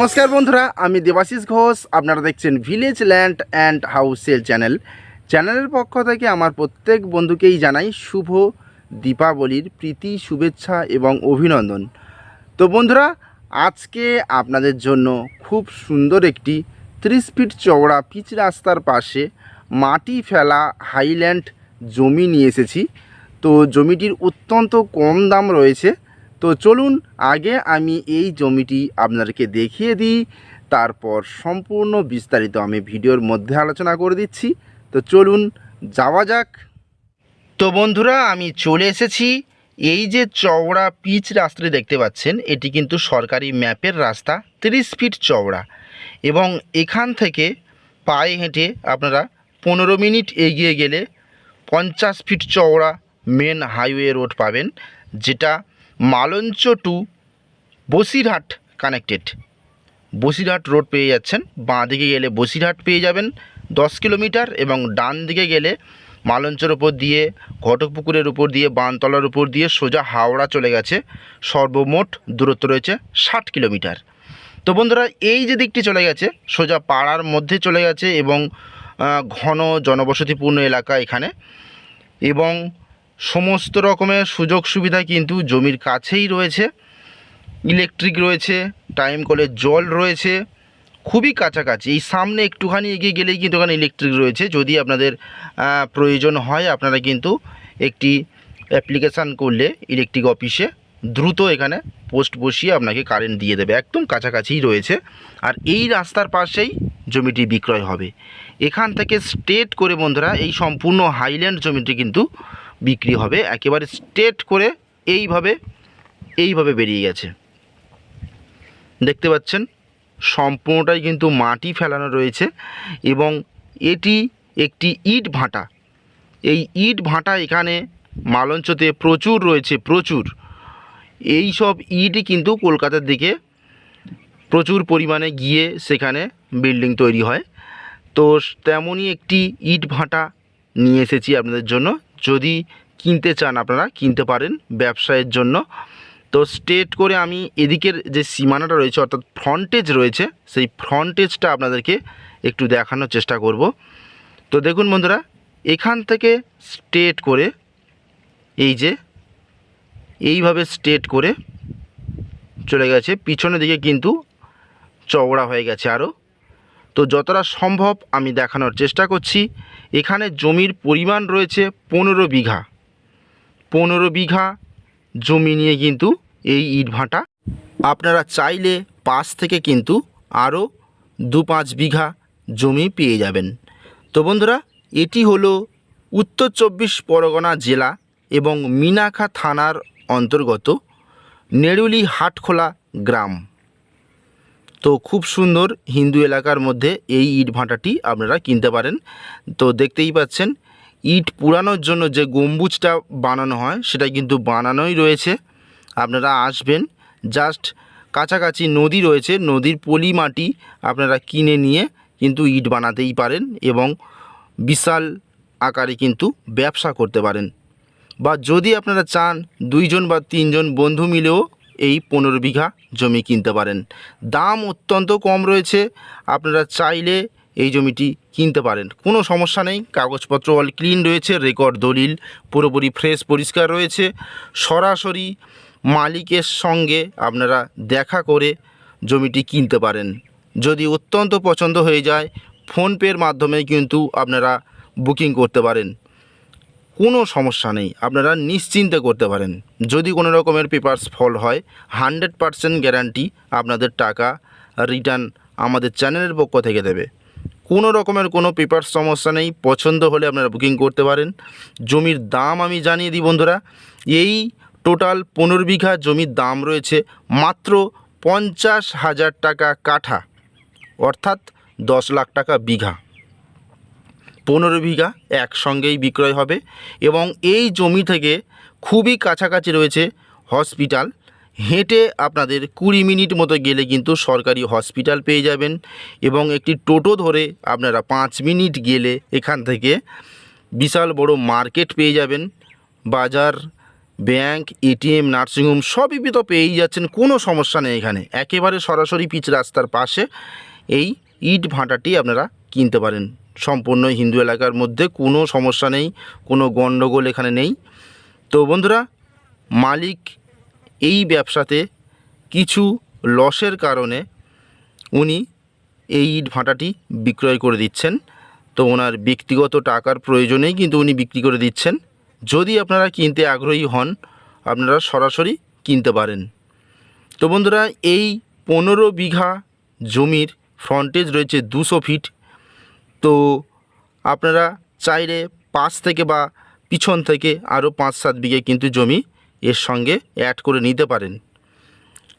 নমস্কার বন্ধুরা, আমি দেবাশিস ঘোষ। আপনারা দেখছেন village land and house sale channel চ্যানেলের পক্ষ থেকে আমার প্রত্যেক বন্ধুকেই জানাই শুভ দীপাবলির প্রীতি, শুভেচ্ছা এবং অভিনন্দন। তো বন্ধুরা, আজকে আপনাদের জন্য খুব সুন্দর একটি ত্রিশ ফিট চওড়া পিচ রাস্তার পাশে মাটি ফেলা হাইল্যান্ড জমি নিয়ে এসেছি। তো জমিটির অত্যন্ত কম দাম রয়েছে। তো চলুন আগে আমি এই জমিটি আপনাদেরকে দেখিয়ে দিই, তারপর সম্পূর্ণ বিস্তারিত আমি ভিডিওর মধ্যে আলোচনা করে দিচ্ছি। তো চলুন যাওয়া যাক। তো বন্ধুরা, আমি চলে এসেছি। এই যে চওড়া পিচ রাস্তাটি দেখতে পাচ্ছেন, এটি কিন্তু সরকারি ম্যাপের রাস্তা, তিরিশ ফিট চওড়া। এবং এখান থেকে পায়ে হেঁটে আপনারা পনেরো মিনিট এগিয়ে গেলে পঞ্চাশ ফিট চওড়া মেন হাইওয়ে রোড পাবেন, যেটা Malancha to Basirhat connected Basirhat road পেয়ে যাচ্ছেন। বাঁ দিকে গেলে বসিরহাট পেয়ে যাবেন দশ কিলোমিটার এবং ডান দিকে গেলে মালঞ্চের উপর দিয়ে, ঘটকপুকুরের উপর দিয়ে, বানতলার উপর দিয়ে সোজা হাওড়া চলে গেছে। সর্বমোট দূরত্ব রয়েছে ষাট কিলোমিটার। তো বন্ধুরা, এই যে দিকটি চলে গেছে, সোজা পাড়ার মধ্যে চলে গেছে এবং ঘন জনবসতিপূর্ণ এলাকা এখানে। এবং সমস্ত রকমের সুযোগ সুবিধা কিন্তু জমির কাছেই রয়েছে। ইলেকট্রিক রয়েছে টাইম কলের জল রয়েছে, খুবই কাছাকাছি। এই সামনে একটুখানি এগিয়ে গেলেই কিন্তু ওখানে ইলেকট্রিক রয়েছে। যদি আপনাদের প্রয়োজন হয়, আপনারা কিন্তু একটি অ্যাপ্লিকেশান করলে ইলেকট্রিক অফিসে দ্রুত এখানে পোস্ট বসিয়ে আপনাকে কারেন্ট দিয়ে দেবে। একদম কাছাকাছিই রয়েছে। আর এই রাস্তার পাশেই জমিটি বিক্রয় হবে। এখান থেকে স্টেট করে বন্ধুরা, এই সম্পূর্ণ হাইল্যান্ড জমিটি কিন্তু বিক্রি হবে। একেবারে স্ট্রেট করে এইভাবে এইভাবে বেরিয়ে গেছে। দেখতে পাচ্ছেন, সম্পূর্ণটাই কিন্তু মাটি ফেলানো রয়েছে এবং এটি একটি ইট ভাঁটা। এই ইট ভাঁটা এখানে মালঞ্চতে প্রচুর রয়েছে, প্রচুর। এই সব ইটই কিন্তু কলকাতার দিকে প্রচুর পরিমাণে গিয়ে সেখানে বিল্ডিং তৈরি হয়। তো তেমনই একটি ইট ভাঁটা নিয়ে এসেছি আপনাদের জন্য। যদি কিনতে চান আপনারা, কিনতে পারেন ব্যবসায়ের জন্য। তো স্ট্রেট করে আমি এদিকের যে সীমানাটা রয়েছে, অর্থাৎ ফ্রন্টেজ রয়েছে, সেই ফ্রন্টেজটা আপনাদেরকে একটু দেখানোর চেষ্টা করব। তো দেখুন বন্ধুরা, এখান থেকে স্ট্রেট করে, এই যে, এইভাবে স্ট্রেট করে চলে গেছে। পিছনের দিকে কিন্তু চওড়া হয়ে গেছে আরও তো যতটা সম্ভব আমি দেখানোর চেষ্টা করছি। এখানে জমির পরিমাণ রয়েছে পনেরো বিঘা। পনেরো বিঘা জমি নিয়ে কিন্তু এই ইটভাটা আপনারা চাইলে পাশ থেকে কিন্তু আরও দু পাঁচ বিঘা জমি পেয়ে যাবেন। তো বন্ধুরা, এটি হলো উত্তর চব্বিশ পরগনা জেলা এবং মিনাখা থানার অন্তর্গত নেড়ুলি হাটখোলা গ্রাম। তো খুব সুন্দর হিন্দু এলাকার মধ্যে এই ইট ভাঁটাটি আপনারা কিনতে পারেন। তো দেখতেই পাচ্ছেন, ইট পুরানোর জন্য যে গম্বুজটা বানানো হয় সেটা কিন্তু বানানোই রয়েছে। আপনারা আসবেন, জাস্ট কাছাকাছি নদী রয়েছে, নদীর পলি মাটি আপনারা কিনে নিয়ে কিন্তু ইট বানাতেই পারেন এবং বিশাল আকারে কিন্তু ব্যবসা করতে পারেন। বা যদি আপনারা চান দুইজন বা তিনজন বন্ধু মিলেও এই পনেরো বিঘা জমি কিনতে পারেন। দাম অত্যন্ত কম রয়েছে, আপনারা চাইলে এই জমিটি কিনতে পারেন। কোনো সমস্যা নেই, কাগজপত্র অল ক্লিন রয়েছে রেকর্ড দলিল, পুরোপুরি ফ্রেশ পরিষ্কার রয়েছে। সরাসরি মালিকের সঙ্গে আপনারা দেখা করে জমিটি কিনতে পারেন। যদি অত্যন্ত পছন্দ হয়ে যায়, ফোনপের মাধ্যমে কিন্তু আপনারা বুকিং করতে পারেন। কোনো সমস্যা নেই। আপনারা নিশ্চিন্তে করতে পারেন। যদি কোনো রকমের পেপারস ফল হয় হান্ড্রেড পারসেন্ট গ্যারান্টি আপনাদের টাকা রিটার্ন আমাদের চ্যানেলের পক্ষ থেকে দেবে। কোনো রকমের কোনো পেপার সমস্যা নেই। পছন্দ হলে আপনারা বুকিং করতে পারেন। জমির দাম আমি জানিয়ে দিই বন্ধুরা, এই টোটাল পনেরো বিঘা জমির দাম রয়েছে মাত্র পঞ্চাশ হাজার টাকা কাঠা, অর্থাৎ দশ লাখ টাকা বিঘা। পনেরো বিঘা একসঙ্গেই বিক্রয় হবে এবং এই জমি থেকে খুবই কাছাকাছি রয়েছে হসপিটাল। হেঁটে আপনাদের কুড়ি মিনিট মতো গেলে কিন্তু সরকারি হসপিটাল পেয়ে যাবেন এবং একটি টোটো ধরে আপনারা পাঁচ মিনিট গেলে এখান থেকে বিশাল বড় মার্কেট পেয়ে যাবেন। বাজার, ব্যাংক, এটিএম, নার্সিংহোম সবই তো পেয়েই যাচ্ছেন, কোনো সমস্যা নেই এখানে। একেবারে সরাসরি পিচ রাস্তার পাশে এই ইট ভাঁটাটি আপনারা কিনতে পারেন। সম্পূর্ণ হিন্দু এলাকার মধ্যে কোনো সমস্যা নেই, কোনো গণ্ডগোল এখানে নেই। তো বন্ধুরা, মালিক এই ব্যবসাতে কিছু লসের কারণে উনি এই ইট ভাঁটাটি বিক্রয় করে দিচ্ছেন। তো ওনার ব্যক্তিগত টাকার প্রয়োজনেই কিন্তু উনি বিক্রি করে দিচ্ছেন। যদি আপনারা কিনতে আগ্রহী হন, আপনারা সরাসরি কিনতে পারেন। তো বন্ধুরা, এই পনেরো বিঘা জমির ফ্রন্টেজ রয়েছে দুশো ফিট তো আপনারা চাইলে পাশ থেকে বা পিছন থেকে আরও পাঁচ সাত বিঘে কিন্তু জমি এর সঙ্গে অ্যাড করে নিতে পারেন।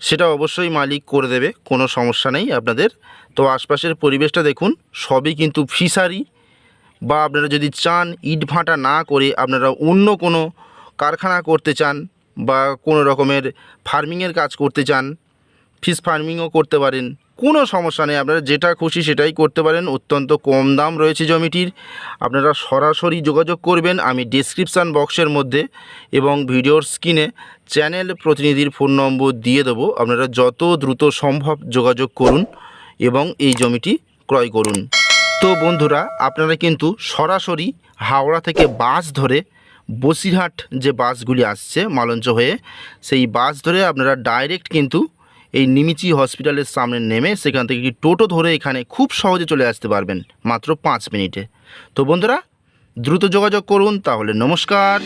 সেটা অবশ্যই মালিক করে দেবে, কোনো সমস্যা নেই আপনাদের। তো আশপাশের পরিবেশটা দেখুন, সবই কিন্তু ফিশারি বা আপনারা যদি চান ইট ভাঁটা না করে আপনারা অন্য কোনো কারখানা করতে চান বা কোনো রকমের ফার্মিংয়ের কাজ করতে চান ফিশ ফার্মিংও করতে পারেন। কোনো সমস্যা নেই। আপনারা যেটা খুশি সেটাই করতে পারেন। অত্যন্ত কম দাম রয়েছে জমিটির। আপনারা সরাসরি যোগাযোগ করবেন আমি ডিসক্রিপশান বক্সের মধ্যে এবং ভিডিওর স্ক্রিনে চ্যানেল প্রতিনিধির ফোন নম্বর দিয়ে দেবো। আপনারা যত দ্রুত সম্ভব যোগাযোগ করুন এবং এই জমিটি ক্রয় করুন। তো বন্ধুরা, আপনারা কিন্তু সরাসরি হাওড়া থেকে বাস ধরে বসিরহাট যে বাসগুলি আসছে মালঞ্চ হয়ে, সেই বাস ধরে আপনারা ডাইরেক্ট কিন্তু এই নিমিচি হসপিটালের সামনে নেমে সেখান থেকে টোটো ধরে এখানে খুব সহজে চলে আসতে পারবেন মাত্র পাঁচ মিনিটে। তো বন্ধুরা, দ্রুত যোগাযোগ করুন, তাহলে নমস্কার।